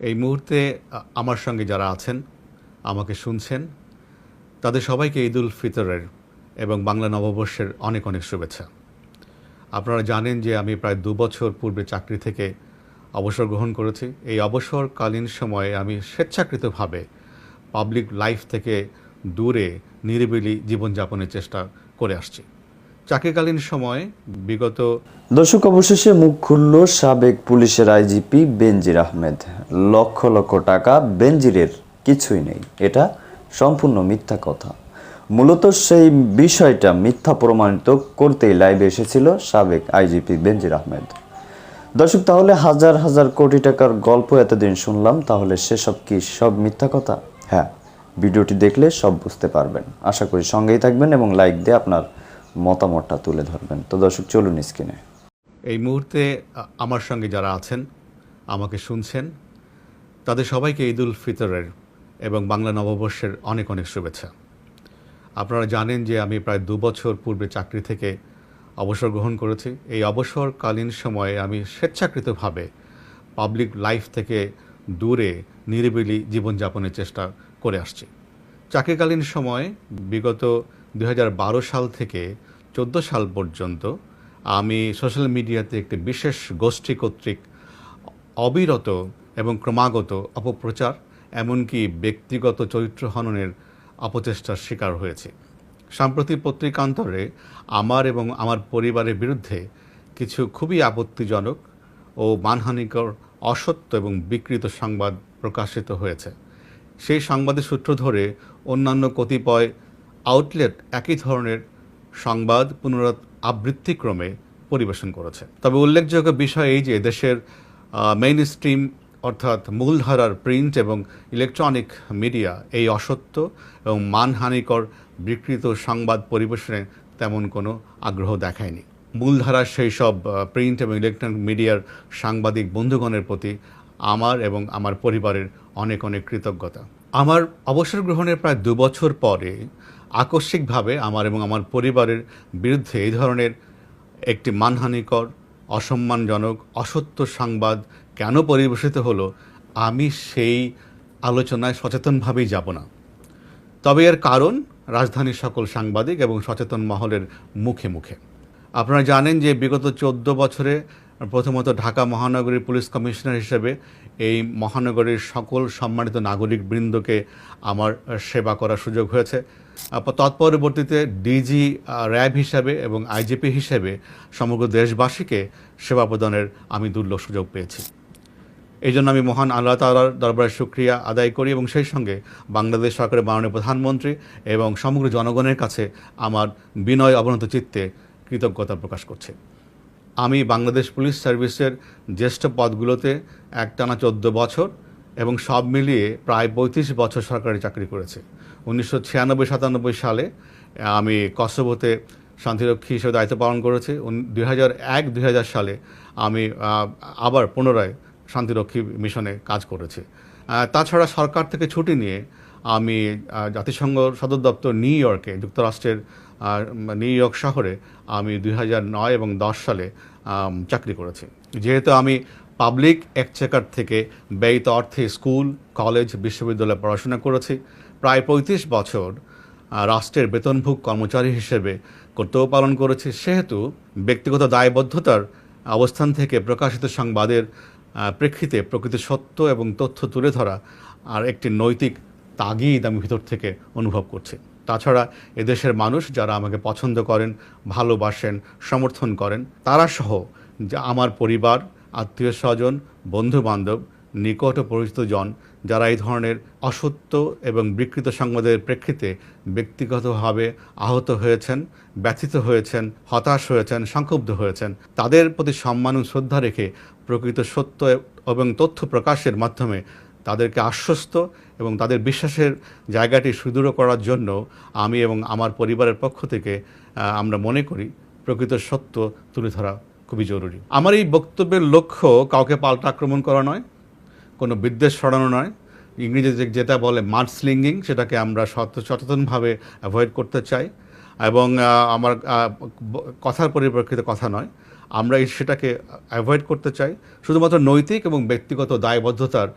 এই মুহূর্তে আমার সঙ্গে যারা আছেন, আমাকে শুনছেন, তাদের সবাইকে ঈদ উল ফিতরের এবং বাংলা নববর্ষের অনেক অনেক শুভেচ্ছা। আপনারা জানেন যে আমি প্রায় দু বছর পূর্বে চাকরি থেকে অবসর গ্রহণ করেছি। এই অবসরকালীন সময়ে আমি স্বেচ্ছাকৃতভাবে পাবলিক লাইফ থেকে দূরে, নিরিবিলি জীবনযাপনের চেষ্টা করে আসছি। চাকরিকালীন সময়ে বিগত দর্শক অবশেষে মুখ খুলল সাবেক পুলিশের আইজিপি বেনজির আহমেদ। লক্ষ লক্ষ টাকা বেনজিরের কিছুই নেই। এটা সম্পূর্ণ মিথ্যা কথা। মূলত সেই বিষয়টা মিথ্যা প্রমাণিত করতেই লাইভে এসেছিল সাবেক আইজিপি বেনজির আহমেদ। দর্শক, তাহলে হাজার হাজার কোটি টাকার গল্প এতদিন শুনলাম, তাহলে সেসব কি সব মিথ্যা কথা? হ্যাঁ ভিডিওটি দেখলে সব বুঝতে পারবেন। আশা করি সঙ্গেই থাকবেন এবং লাইক দিয়ে আপনার মতামতটা তুলে ধরবেন। তো দর্শক, চলুন স্ক্রিনে। এই মুহূর্তে আমার সঙ্গে যারা আছেন, আমাকে শুনছেন, তাদের সবাইকে ঈদ উল ফিতরের এবং বাংলা নববর্ষের অনেক অনেক শুভেচ্ছা। আপনারা জানেন যে আমি প্রায় দু বছর পূর্বে চাকরি থেকে অবসর গ্রহণ করেছি। এই অবসরকালীন সময়ে আমি স্বেচ্ছাকৃতভাবে পাবলিক লাইফ থেকে দূরে, নিরিবিলি জীবনযাপনের চেষ্টা করে আসছি। চাকরিকালীন সময়ে বিগত দু হাজার বারো সাল থেকে চোদ্দ সাল পর্যন্ত আমি সোশ্যাল মিডিয়াতে একটি বিশেষ গোষ্ঠী কর্তৃক অবিরত এবং ক্রমাগত অপপ্রচার, এমনকি ব্যক্তিগত চরিত্র হননের অপচেষ্টার শিকার হয়েছে। সাম্প্রতিক পত্রিকান্তরে আমার এবং আমার পরিবারের বিরুদ্ধে কিছু খুবই আপত্তিজনক ও মানহানিকর, অসত্য এবং বিকৃত সংবাদ প্রকাশিত হয়েছে। সেই সংবাদের সূত্র ধরে অন্যান্য কতিপয় আউটলেট একই ধরনের সংবাদ পুনরাত আবৃত্তিক্রমে পরিবেশন করেছে। তবে উল্লেখযোগ্য বিষয় এই যে দেশের মেইন স্ট্রিম অর্থাৎ মূলধারার প্রিন্ট এবং ইলেকট্রনিক মিডিয়া এই অসত্য এবং মানহানিকর বিকৃত সংবাদ পরিবেশনে তেমন কোনো আগ্রহ দেখায়নি। মূলধারার সেই সব প্রিন্ট এবং ইলেকট্রনিক মিডিয়ার সাংবাদিক বন্ধুগণের প্রতি আমার এবং আমার পরিবারের অনেক অনেক কৃতজ্ঞতা। আমার অবসর গ্রহণের প্রায় দু বছর পরে আকস্মিকভাবে আমার এবং আমার পরিবারের বিরুদ্ধে এই ধরনের একটি মানহানিকর, অসম্মানজনক, অসত্য সংবাদ কেন পরিবেশিত হলো, আমি সেই আলোচনায় সচেতনভাবেই যাব না। তবে এর কারণ রাজধানীর সকল সাংবাদিক এবং সচেতন মহলের মুখে মুখে। আপনারা জানেন যে বিগত চোদ্দ বছরে প্রথমত ঢাকা মহানগরীর পুলিশ কমিশনার হিসেবে এই মহানগরীর সকল সম্মানিত নাগরিক বৃন্দকে আমার সেবা করার সুযোগ হয়েছে। তৎপরবর্তীতে ডিজি র্যাব হিসাবে এবং আইজিপি হিসেবে সমগ্র দেশবাসীকে সেবা প্রদানের আমি দুর্লভ সুযোগ পেয়েছি। এই জন্য আমি মহান আল্লাহ তালার দরবারে শুক্রিয়া আদায় করি এবং সেই সঙ্গে বাংলাদেশ সরকারের মাননীয় প্রধানমন্ত্রী এবং সমগ্র জনগণের কাছে আমার বিনয় অবনত চিত্তে কৃতজ্ঞতা প্রকাশ করছে। আমি বাংলাদেশ পুলিশ সার্ভিসের জ্যেষ্ঠ পদগুলোতে একটানা চোদ্দ বছর এবং সব মিলিয়ে প্রায় পঁয়ত্রিশ বছর সরকারি চাকরি করেছে। উনিশশো ছিয়ানব্বই, সাতানব্বই সালে আমি কসোভোতে শান্তিরক্ষী হিসেবে দায়িত্ব পালন করেছি। দুই হাজার এক, দুই হাজার সালে আমি আবার পুনরায় শান্তিরক্ষী মিশনে কাজ করেছি। তাছাড়া সরকার থেকে ছুটি নিয়ে আমি জাতিসংঘ সদর দপ্তর নিউ ইয়র্কে, যুক্তরাষ্ট্রের নিউ ইয়র্ক শহরে আমি দুই নয় এবং দশ সালে চাকরি করেছি। যেহেতু আমি পাবলিক একচেকার থেকে ব্যয়িত অর্থে স্কুল, কলেজ, বিশ্ববিদ্যালয়ে পড়াশোনা করেছি, প্রায় পঁয়ত্রিশ বছর রাষ্ট্রের বেতনভোগ কর্মচারী হিসেবে কর্তব্য পালন করেছি। সেহেতু ব্যক্তিগত দায়বদ্ধতার অবস্থান থেকে প্রকাশিত সংবাদের প্রেক্ষিতে প্রকৃত সত্য এবং তথ্য তুলে ধরা আর একটি নৈতিক তাগিদ আমি ভিতর থেকে অনুভব করছি। তাছাড়া এদেশের মানুষ যারা আমাকে পছন্দ করেন, ভালোবাসেন, সমর্থন করেন, তারা সহ আমার পরিবার, আত্মীয় স্বজন বন্ধু বান্ধব নিকট ও পরিচিত জন যারা এই ধরনের অসত্য এবং বিকৃত সংবাদের প্রেক্ষিতে ব্যক্তিগতভাবে আহত হয়েছেন, ব্যথিত হয়েছেন, হতাশ হয়েছেন, সংক্ষুব্ধ হয়েছেন, তাদের প্রতি সম্মান ও শ্রদ্ধা রেখে প্রকৃত সত্য এবং তথ্য প্রকাশের মাধ্যমে তাদেরকে আশ্বস্ত এবং তাদের বিশ্বাসের জায়গাটি সুদৃঢ় করার জন্য আমি এবং আমার পরিবারের পক্ষ থেকে আমরা মনে করি প্রকৃত সত্য তুলে ধরা খুবই জরুরি। আমার এই বক্তব্যের লক্ষ্য কাউকে পাল্টা আক্রমণ করা নয়, কোনো বিদ্বেষ ছড়ানো নয়। ইংরেজিতে যেটা বলে মাড স্লিঙ্গিং সেটাকে আমরা সচেতনভাবে অ্যাভয়েড করতে চাই এবং আমার কথার পরিপ্রেক্ষিতে কথা নয়। আমরা সেটাকে অ্যাভয়েড করতে চাই। শুধুমাত্র নৈতিক এবং ব্যক্তিগত দায়বদ্ধতার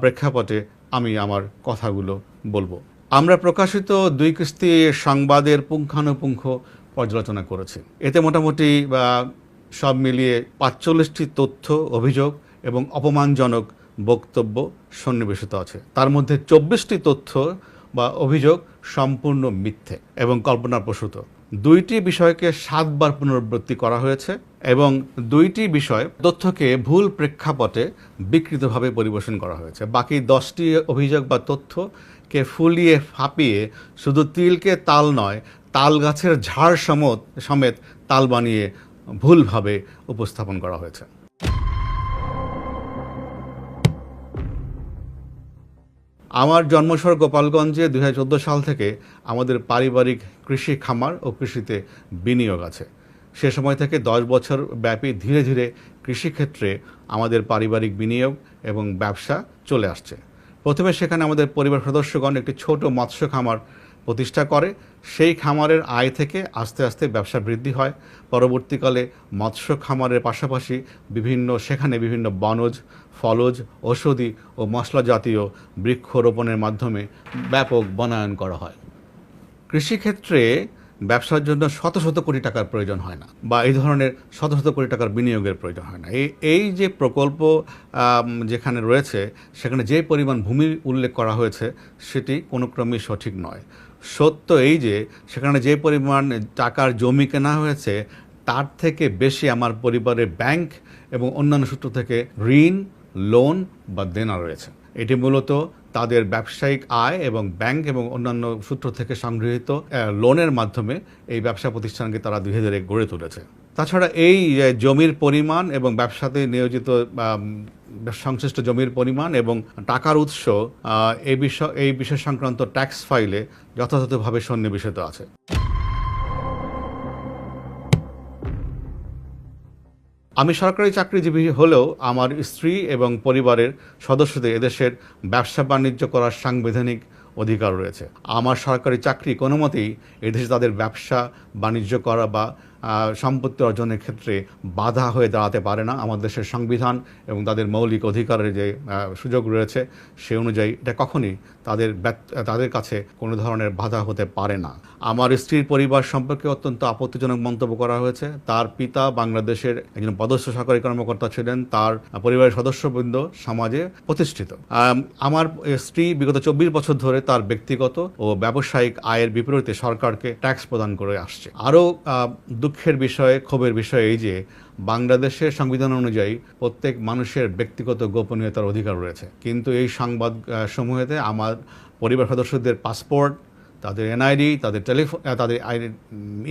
প্রেক্ষাপটে আমি আমার কথাগুলো বলব। আমরা প্রকাশিত দুই কিস্তি সংবাদের পুঙ্খানুপুঙ্খ পর্যালোচনা করেছি। এতে মোটামুটি বা সব মিলিয়ে পাঁচচল্লিশটি তথ্য, অভিযোগ এবং অপমানজনক বক্তব্য সন্নিবেশিত আছে। তার মধ্যে চব্বিশটি তথ্য বা অভিযোগ সম্পূর্ণ মিথ্যে এবং কল্পনাপ্রসূত। দুইটি বিষয়কে সাতবার পুনরাবৃত্তি করা হয়েছে এবং দুইটি বিষয় তথ্যকে ভুল প্রেক্ষাপটে বিকৃতভাবে পরিবেশন করা হয়েছে। বাকি দশটি অভিযোগ বা তথ্যকে ফুলিয়ে ফাঁপিয়ে শুধু তিলকে তাল নয় তাল গাছের ঝাড় সমত সমেত তাল বানিয়ে ভুলভাবে উপস্থাপন করা হয়েছে। আমার জন্মশহর গোপালগঞ্জে দুই হাজার চোদ্দ সাল থেকে আমাদের পারিবারিক কৃষি খামার ও কৃষিতে বিনিয়োগ আছে। সে সময় থেকে দশ বছর ব্যাপী ধীরে ধীরে কৃষিক্ষেত্রে আমাদের পারিবারিক বিনিয়োগ এবং ব্যবসা চলে আসছে। প্রথমে সেখানে আমাদের পরিবার সদস্যগণ একটি ছোট মৎস্য খামার প্রতিষ্ঠা করে। সেই খামারের আয় থেকে আস্তে আস্তে ব্যবসা বৃদ্ধি হয়। পরবর্তীকালে মৎস্য খামারের পাশাপাশি বিভিন্ন, সেখানে বিভিন্ন বনজ ফলজ, ঔষধি ও মশলা জাতীয় বৃক্ষরোপণের মাধ্যমে ব্যাপক বনায়ন করা হয়। কৃষিক্ষেত্রে ব্যবসার জন্য শত শত কোটি টাকার প্রয়োজন হয় না বা এই ধরনের শত শত কোটি টাকার বিনিয়োগের প্রয়োজন হয় না। এই এই যে প্রকল্প যেখানে রয়েছে, সেখানে যে পরিমাণ ভূমি উল্লেখ করা হয়েছে, সেটি কোনো ক্রমেই সঠিক নয়। সত্য এই যে, সেখানে যে পরিমাণ টাকার জমি কেনা হয়েছে, তার থেকে বেশি আমার পরিবারের ব্যাংক এবং অন্যান্য সূত্র থেকে ঋণ লোন বা দেনা রয়েছে। এটি মূলত তাদের ব্যবসায়িক আয় এবং ব্যাংক এবং অন্যান্য সূত্র থেকে সংগৃহীত লোনের মাধ্যমে এই ব্যবসা প্রতিষ্ঠানকে তারা ধীরে ধীরে গড়ে তুলেছে। তাছাড়া এই জমির পরিমাণ এবং ব্যবসাতে নিয়োজিত সংশ্লিষ্ট জমির পরিমাণ এবং টাকার উৎস এই বিষয় এই বিষয় সংক্রান্ত ট্যাক্স ফাইলে যথাযথভাবে সন্নিবেশিত আছে। আমি সরকারি চাকরিজীবী হলেও আমার স্ত্রী এবং পরিবারের সদস্যদের এদেশের ব্যবসা বাণিজ্য করার সাংবিধানিক অধিকার রয়েছে। আমার সরকারি চাকরি কোনো মতেই এদেশে তাদের ব্যবসা বাণিজ্য করা বা সম্পত্তি অর্জনের ক্ষেত্রে বাধা হয়ে দাঁড়াতে পারে না আমাদের দেশের সংবিধান এবং তাদের মৌলিক অধিকারের যে সুযোগ রয়েছে সে অনুযায়ী এটা কখনই তাদের তাদের কাছে কোনো ধরনের বাধা হতে পারে না। আমার স্ত্রীর পরিবার সম্পর্কে অত্যন্ত আপত্তিজনক মন্তব্য করা হয়েছে। তার পিতা বাংলাদেশের একজন পদস্থ সরকারি কর্মকর্তা ছিলেন। তার পরিবারের সদস্যবৃন্দ সমাজে প্রতিষ্ঠিত। আমার স্ত্রী বিগত চব্বিশ বছর ধরে তার ব্যক্তিগত ও ব্যবসায়িক আয়ের বিপরীতে সরকারকে ট্যাক্স প্রদান করে আসছে। আরও দুঃখের বিষয়, ক্ষোভের বিষয় এই যে, বাংলাদেশের সংবিধান অনুযায়ী প্রত্যেক মানুষের ব্যক্তিগত গোপনীয়তার অধিকার রয়েছে। কিন্তু এই সংবাদ সমূহেতে আমার পরিবার সদস্যদের পাসপোর্ট, তাদের এনআইডি, তাদের টেলিফোন তাদের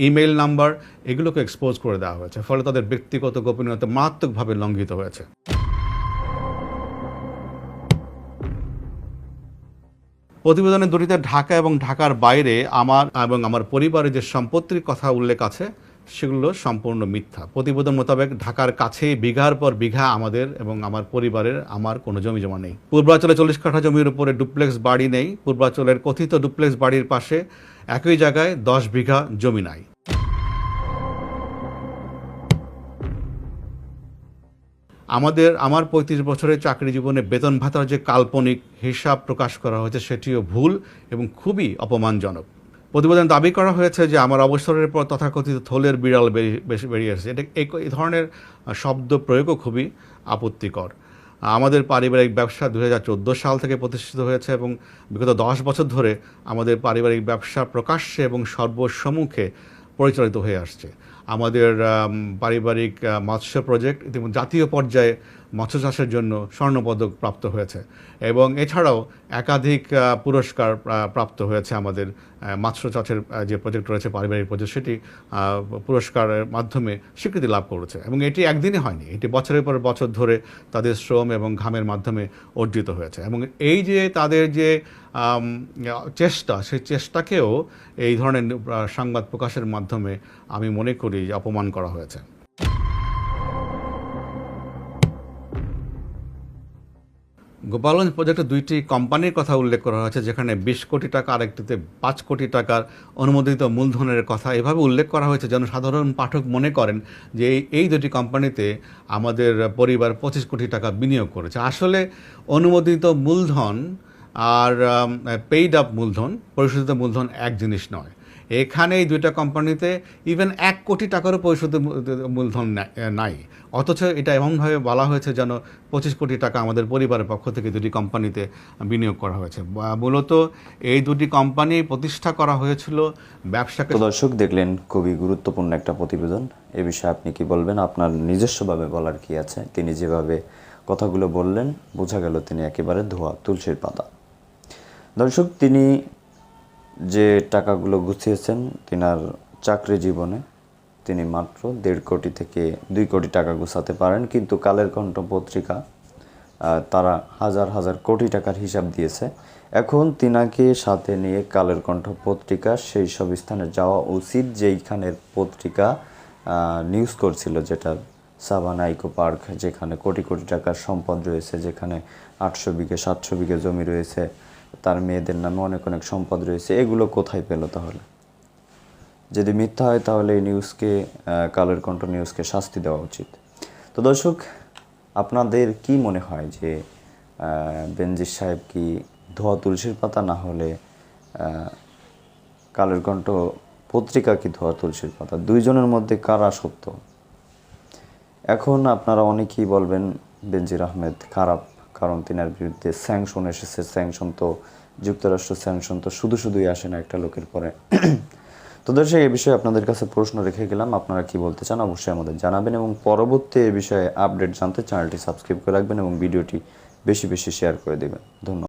ইমেল নাম্বার, এগুলোকে এক্সপোজ করে দেওয়া হয়েছে। ফলে তাদের ব্যক্তিগত গোপনীয়তা মারাত্মকভাবে লঙ্ঘিত হয়েছে। প্রতিবেদনে দুটিতে ঢাকা এবং ঢাকার বাইরে আমার এবং আমার পরিবারের যে সম্পত্তির কথা উল্লেখ আছে সেগুলো সম্পূর্ণ মিথ্যা। প্রতিবেদন মোতাবেক ঢাকার কাছে বিঘার পর বিঘা আমাদের এবং আমার পরিবারের আমার কোনো জমি জমা নেই। পূর্বাঞ্চলে চল্লিশ কাঠা জমির উপরে ডুপ্লেক্স বাড়ি নেই। পূর্বাঞ্চলের কথিত ডুপ্লেক্স বাড়ির পাশে একই জায়গায় দশ বিঘা জমি নাই। আমাদের, আমার পঁয়ত্রিশ বছরের চাকরি জীবনে বেতন ভাতার যে কাল্পনিক হিসাব প্রকাশ করা হয়েছে সেটিও ভুল এবং খুবই অপমানজনক। প্রতিবেদন দাবি করা হয়েছে যে আমার অবসরের পর তথাকথিত থলের বিড়াল বেরিয়ে- বেরিয়ে এসেছে এটা এই ধরনের শব্দ প্রয়োগও খুবই আপত্তিকর। আমাদের পারিবারিক ব্যবসা দু হাজার চোদ্দ সাল থেকে প্রতিষ্ঠিত হয়েছে এবং বিগত দশ বছর ধরে আমাদের পারিবারিক ব্যবসা প্রকাশ্যে এবং সর্বসম্মুখে পরিচালিত হয়ে আসছে। আমাদের পারিবারিক মৎস্য প্রজেক্ট ইতিমধ্যে জাতীয় পর্যায়ে মৎস্য চাষের জন্য স্বর্ণপদক প্রাপ্ত হয়েছে এবং এছাড়াও একাধিক পুরস্কার প্রাপ্ত হয়েছে আমাদের মৎস্য চাষের যে প্রজেক্ট রয়েছে, পারিবারিক প্রজেক্ট সেটি পুরস্কারের মাধ্যমে স্বীকৃতি লাভ করেছে। এবং এটি একদিনে হয়নি, এটি বছরের পর বছর ধরে তাদের শ্রম এবং ঘামের মাধ্যমে অর্জিত হয়েছে। এবং এই যে তাদের যে চেষ্টা, সেই চেষ্টাকেও এই ধরনের সংবাদ প্রকাশের মাধ্যমে আমি মনে করি অপমান করা হয়েছে। গোপালগঞ্জ প্রজেক্টে দুইটি কোম্পানির কথা উল্লেখ করা হয়েছে, যেখানে বিশ কোটি টাকা, আরেকটিতে পাঁচ কোটি টাকার অনুমোদিত মূলধনের কথা এভাবে উল্লেখ করা হয়েছে। যেন সাধারণ পাঠক মনে করেন যে এই দুটি কোম্পানিতে আমাদের পরিবার পঁচিশ কোটি টাকা বিনিয়োগ করেছে। আসলে অনুমোদিত মূলধন আর পেইড আপ মূলধন, পরিশোধিত মূলধন এক জিনিস নয়। এখানে এই দুইটা কোম্পানিতে ইভেন এক কোটি টাকারও পরিশোধিত মূ- মূলধন নাই। অথচ এটা এমনভাবে বলা হয়েছে যেন পঁচিশ কোটি টাকা আমাদের পরিবারের পক্ষ থেকে দুটি কোম্পানিতে বিনিয়োগ করা হয়েছে। মূলত এই দুটি কোম্পানি প্রতিষ্ঠা করা হয়েছিল ব্যবসাকে দর্শক, দেখলেন খুবই গুরুত্বপূর্ণ একটা প্রতিবেদন। এ বিষয়ে আপনি কি বলবেন? আপনার নিজস্বভাবে বলার কি আছে? তিনি যেভাবে কথাগুলো বললেন, বোঝা গেল তিনি একেবারে ধোয়া, তুলসীর পাতা। দর্শক, তিনি যে টাকাগুলো গুছিয়েছেন তিনার চাকরি জীবনে, তিনি মাত্র দেড় কোটি থেকে দুই কোটি টাকা গুছাতে পারেন। কিন্তু কালের কণ্ঠ পত্রিকা তারা হাজার হাজার কোটি টাকার হিসাব দিয়েছে। এখন তিনাকে সাথে নিয়ে কালের কণ্ঠ পত্রিকা, সেই সব স্থানে যাওয়া উচিত যেইখানের পত্রিকা নিউজ করছিল, যেটা সাবানা ইকো পার্ক, যেখানে কোটি কোটি টাকার সম্পদ রয়েছে, যেখানে আটশো বিঘে, সাতশো বিঘে জমি রয়েছে। তার মেয়েদের নামে অনেক অনেক সম্পদ রয়েছে। এগুলো কোথায় পেল তাহলে? যদি মিথ্যা হয় তাহলে এই নিউজকে কালের কণ্ঠ নিউজকে শাস্তি দেওয়া উচিত। তো দর্শক, আপনাদের কি মনে হয় যে বেনজির সাহেব কি ধোয়া তুলসীর পাতা না হলে কালের কণ্ঠ পত্রিকা কি ধোয়া তুলসীর পাতা? দুইজনের মধ্যে কারা সত্য? এখন আপনারা অনেকেই বলবেন, বেনজির আহমেদ খারাপ। কারণ তিনার বিরুদ্ধে স্যাংশন এসেছে স্যাংশন তো, যুক্তরাষ্ট্র স্যাংশন তো শুধু শুধুই আসে না একটা লোকের পরে। তো দর্শক, এই বিষয়ে আপনাদের কাছে প্রশ্ন রেখে গেলাম, আপনারা কি বলতে চান অবশ্যই আমাদের জানাবেন এবং পরবর্তী এ বিষয়ে আপডেট জানতে চ্যানেলটি সাবস্ক্রাইব করে রাখবেন এবং ভিডিওটি বেশি বেশি শেয়ার করে দেবেন। ধন্যবাদ।